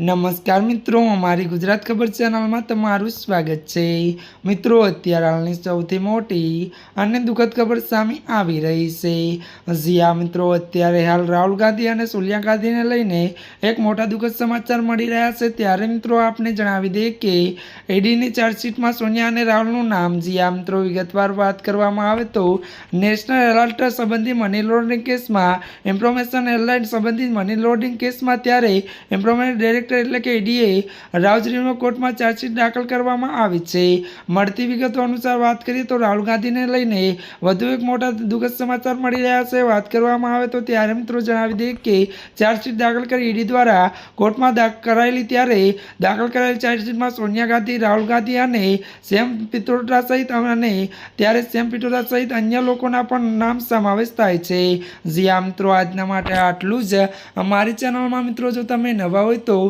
નમસ્કાર મિત્રો, અમારી ગુજરાત ખબર ચેનલમાં તમારું સ્વાગત છે. મિત્રો, અત્યારે હાલની સૌથી મોટી અને દુઃખદ ખબર સામે આવી રહી છે. જ્યાં મિત્રો, અત્યારે હાલ રાહુલ ગાંધી અને સોનિયા ગાંધીને લઈને એક મોટા દુઃખદ સમાચાર મળી રહ્યા છે. ત્યારે મિત્રો, આપને જણાવી દઈએ કે એડીની ચાર્જશીટમાં સોનિયા અને રાહુલનું નામ. જ્યાં મિત્રો, વિગતવાર વાત કરવામાં આવે તો નેશનલ એલર્ટ સંબંધી મની લોન્ડરિંગ કેસમાં ઇન્ફોર્મેશન એરલાઇન સંબંધિત મની લોન્ડરિંગ કેસમાં ત્યારે ઇમ્પ્રોમેન્ટ ડાયરેક્ટર એટલે કે ઈડીએ રાવજરીમાં કોર્ટમાં ચાર્જશીટ દાખલ કરવામાં આવી છે. મળતી વિગતો અનુસાર વાત કરીએ તો રાહુલ ગાંધીને લઈને વધુ એક મોટા દુઃખદ સમાચાર મળી રહ્યા છે. વાત કરવામાં આવે તો ત્યારે મિત્રો જણાવી દઈએ કે ચાર્જશીટ દાખલ કરી ઈડી દ્વારા કોર્ટમાં કરાયેલી ત્યારે દાખલ કરાયેલી ચાર્જશીટમાં સોનિયા ગાંધી, રાહુલ ગાંધી અને સેમ પિત્રોડા સહિત અને ત્યારે સેમ પિત્રોડા સહિત અન્ય લોકોના પણ નામ સમાવેશ થાય છે. જ્યાં મિત્રો, આજના માટે આટલું જ. અમારી ચેનલમાં મિત્રો જો તમે નવા હોય તો